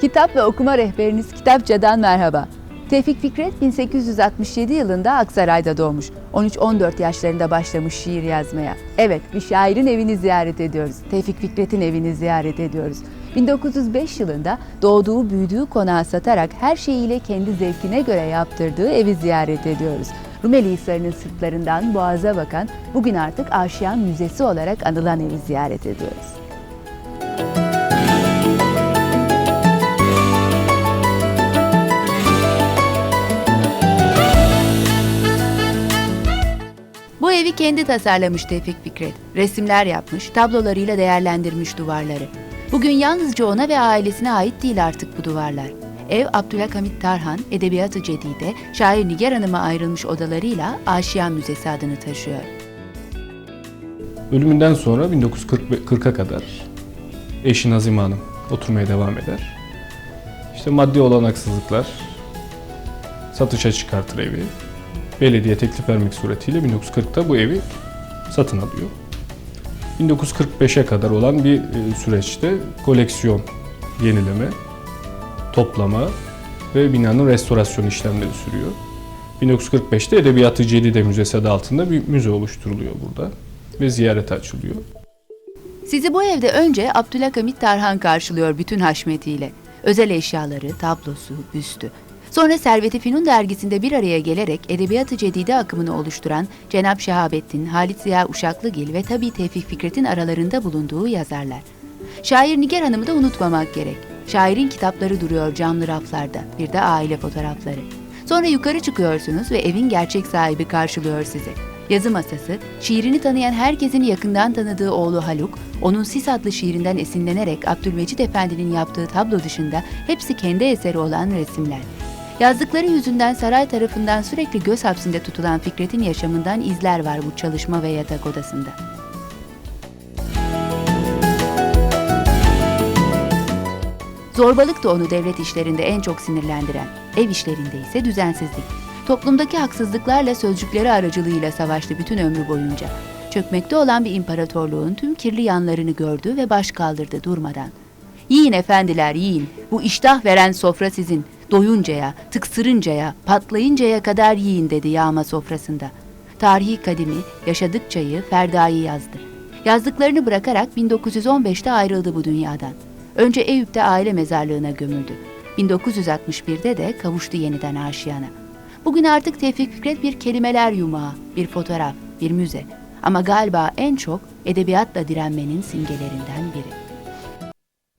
Kitap ve okuma rehberiniz Kitapça'dan merhaba. Tevfik Fikret 1867 yılında Aksaray'da doğmuş. 13-14 yaşlarında başlamış şiir yazmaya. Evet, bir şairin evini ziyaret ediyoruz. Tevfik Fikret'in evini ziyaret ediyoruz. 1905 yılında doğduğu, büyüdüğü konağı satarak her şeyiyle kendi zevkine göre yaptırdığı evi ziyaret ediyoruz. Rumeli Hisarı'nın sırtlarından Boğaz'a bakan, bugün artık Aşiyan Müzesi olarak anılan evi ziyaret ediyoruz. Bu evi kendi tasarlamış Tevfik Fikret. Resimler yapmış, tablolarıyla değerlendirmiş duvarları. Bugün yalnızca ona ve ailesine ait değil artık bu duvarlar. Ev Abdülhamit Tarhan, Edebiyat-ı Cedide, şair Nigar Hanım'a ayrılmış odalarıyla Aşiyan Müzesi adını taşıyor. Ölümünden sonra 1940'a kadar eşi Nazime Hanım oturmaya devam eder. İşte maddi olanaksızlıklar satışa çıkartır evi. Belediye teklif vermek suretiyle 1940'ta bu evi satın alıyor. 1945'e kadar olan bir e, süreçte koleksiyon yenileme, toplama ve binanın restorasyon işlemleri sürüyor. 1945'te Edebiyat-ı Cedide Müzesi adı altında bir müze oluşturuluyor burada ve ziyarete açılıyor. Sizi bu evde önce Abdülhamit Tarhan karşılıyor bütün haşmetiyle. Özel eşyaları, tablosu, büstü. Sonra Servet-i Fünun dergisinde bir araya gelerek Edebiyat-ı Cedide akımını oluşturan Cenab Şehabettin, Halit Ziya Uşaklıgil ve tabii Tevfik Fikret'in aralarında bulunduğu yazarlar. Şair Nigar Hanım'ı da unutmamak gerek. Şairin kitapları duruyor camlı raflarda, bir de aile fotoğrafları. Sonra yukarı çıkıyorsunuz ve evin gerçek sahibi karşılıyor sizi. Yazı masası, şiirini tanıyan herkesin yakından tanıdığı oğlu Haluk, onun Sis adlı şiirinden esinlenerek Abdülmecid Efendi'nin yaptığı tablo dışında hepsi kendi eseri olan resimler. Yazdıkları yüzünden saray tarafından sürekli göz hapsinde tutulan Fikret'in yaşamından izler var bu çalışma ve yatak odasında. Zorbalık da onu devlet işlerinde en çok sinirlendiren, ev işlerinde ise düzensizlik. Toplumdaki haksızlıklarla sözcükleri aracılığıyla savaştı bütün ömrü boyunca. Çökmekte olan bir imparatorluğun tüm kirli yanlarını gördü ve baş kaldırdı durmadan. Yiyin efendiler yiyin, bu iştah veren sofra sizin. Doyuncaya, tıksırıncaya, patlayıncaya kadar yiyin dedi yağma sofrasında. Tarihi kadimi, yaşadıkçayı, Ferda'yı yazdı. Yazdıklarını bırakarak 1915'te ayrıldı bu dünyadan. Önce Eyüp'te aile mezarlığına gömüldü. 1961'de de kavuştu yeniden aşiyana. Bugün artık Tevfik Fikret bir kelimeler yumağı, bir fotoğraf, bir müze. Ama galiba en çok edebiyatla direnmenin simgelerinden biri.